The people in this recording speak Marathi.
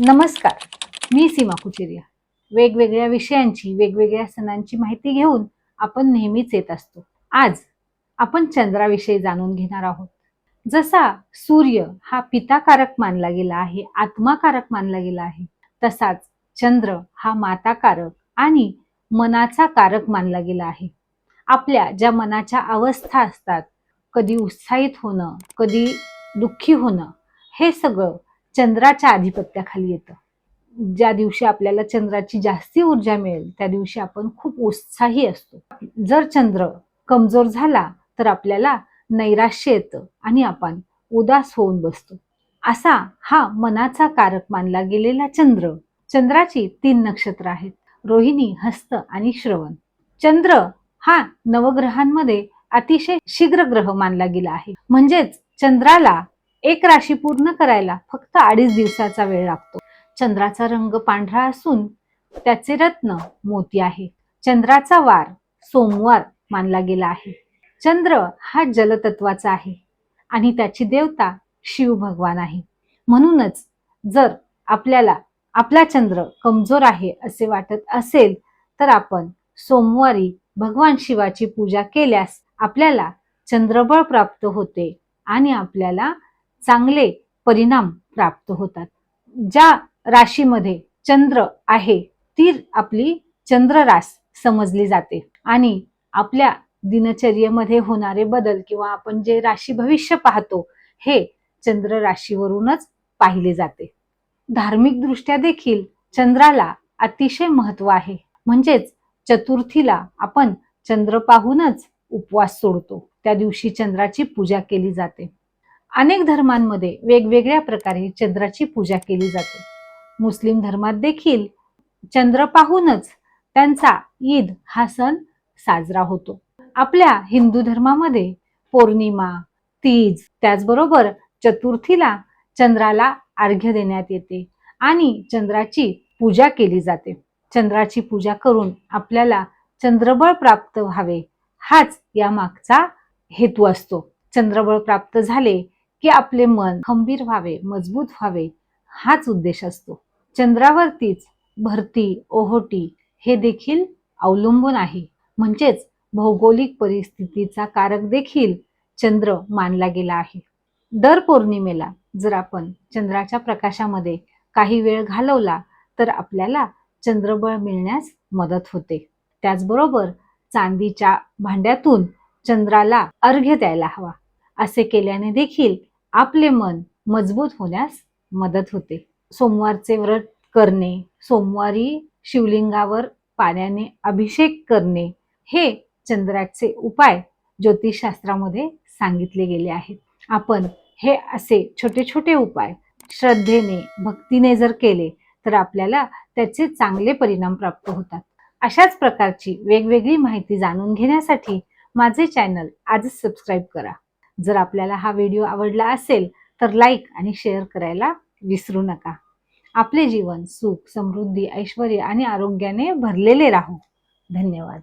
नमस्कार. मी सीमा कुचेरिया. वेगवेगळ्या विषयांची वेगवेगळ्या सणांची माहिती घेऊन आपण नेहमीच येत असतो. आज आपण चंद्राविषयी जाणून घेणार आहोत. जसा सूर्य हा पिताकारक मानला गेला आहे आत्माकारक मानला गेला आहे तसाच चंद्र हा माताकारक आणि मनाचा कारक मानला गेला आहे. आपल्या ज्या मनाच्या अवस्था असतात कधी उत्साहित होणं कधी दुःखी होणं हे सगळं चंद्राच्या आधिपत्याखाली येतं. ज्या दिवशी आपल्याला चंद्राची जास्ती ऊर्जा मिळेल त्या दिवशी आपण खूप उत्साही असतो. जर चंद्र कमजोर झाला तर आपल्याला नैराश्य येतं आणि आपण उदास होऊन बसतो. असा हा मनाचा कारक मानला गेलेला चंद्र चंद्राची तीन नक्षत्र आहेत रोहिणी हस्त आणि श्रवण. चंद्र हा नवग्रहांमध्ये अतिशय शीघ्र ग्रह मानला गेला आहे. म्हणजेच चंद्राला एक राशी पूर्ण करायला फक्त अडीच दिवसाचा वेळ लागतो. चंद्राचा रंग पांढरा असून त्याचे रत्न मोती आहे. चंद्राचा वार सोमवार मानला गेला आहे. चंद्र हा जलतत्वाचा आहे आणि त्याची देवता शिव भगवान आहे. म्हणूनच जर आपल्याला आपला चंद्र कमजोर आहे असे वाटत असेल तर आपण सोमवारी भगवान शिवाची पूजा केल्यास आपल्याला चंद्रबळ प्राप्त होते आणि आपल्याला चांगले परिणाम प्राप्त होतात. ज्या राशीमध्ये चंद्र आहे ती आपली चंद्रराश समजली जाते. आणि आपल्या दिनचर्येमध्ये होणारे बदल किंवा आपण जे राशी भविष्य पाहतो हे चंद्र राशीवरूनच पाहिले जाते. धार्मिक दृष्ट्या देखील चंद्राला अतिशय महत्त्व आहे. म्हणजेच चतुर्थीला आपण चंद्र पाहूनच उपवास सोडतो. त्या दिवशी चंद्राची पूजा केली जाते. अनेक धर्मांमध्ये वेगवेगळ्या प्रकारे चंद्राची पूजा केली जाते. मुस्लिम धर्मात देखील चंद्र पाहूनच त्यांचा ईद हा सण साजरा होतो. आपल्या हिंदू धर्मामध्ये पौर्णिमा तीज त्याचबरोबर चतुर्थीला चंद्राला अर्घ्य देण्यात येते आणि चंद्राची पूजा केली जाते. चंद्राची पूजा करून आपल्याला चंद्रबळ प्राप्त व्हावे हाच या मागचा हेतू असतो. चंद्रबळ प्राप्त झाले की आपले मन खंबीर व्हावे मजबूत व्हावे हाच उद्देश असतो. चंद्रावरतीच भरती ओहोटी हे देखील अवलंबून आहे. म्हणजेच भौगोलिक परिस्थितीचा कारक देखील चंद्र मानला गेला आहे. दर पौर्णिमेला जर आपण चंद्राच्या प्रकाशामध्ये काही वेळ घालवला तर आपल्याला चंद्रबळ मिळण्यास मदत होते. त्याचबरोबर चांदीच्या भांड्यातून चंद्राला अर्घ्य द्यायला हवा. असे केल्याने देखील आपले मन मजबूत होण्यास मदत होते. सोमवारचे व्रत करणे सोमवारी शिवलिंगावर पाण्याने अभिषेक करणे हे चंद्राचे उपाय ज्योतिषशास्त्रामध्ये सांगितले गेले आहेत. आपण हे असे छोटे छोटे उपाय श्रद्धेने भक्तीने जर केले तर आपल्याला त्याचे चांगले परिणाम प्राप्त होतात. अशाच प्रकारची वेगवेगळी माहिती जाणून घेण्यासाठी माझे चॅनल आजच सबस्क्राईब करा. जर आपल्याला हा व्हिडिओ आवडला असेल तर लाईक आणि शेअर करायला विसरू नका. आपले जीवन सुख समृद्धी ऐश्वर आणि आरोग्याने भरलेले राहू. धन्यवाद.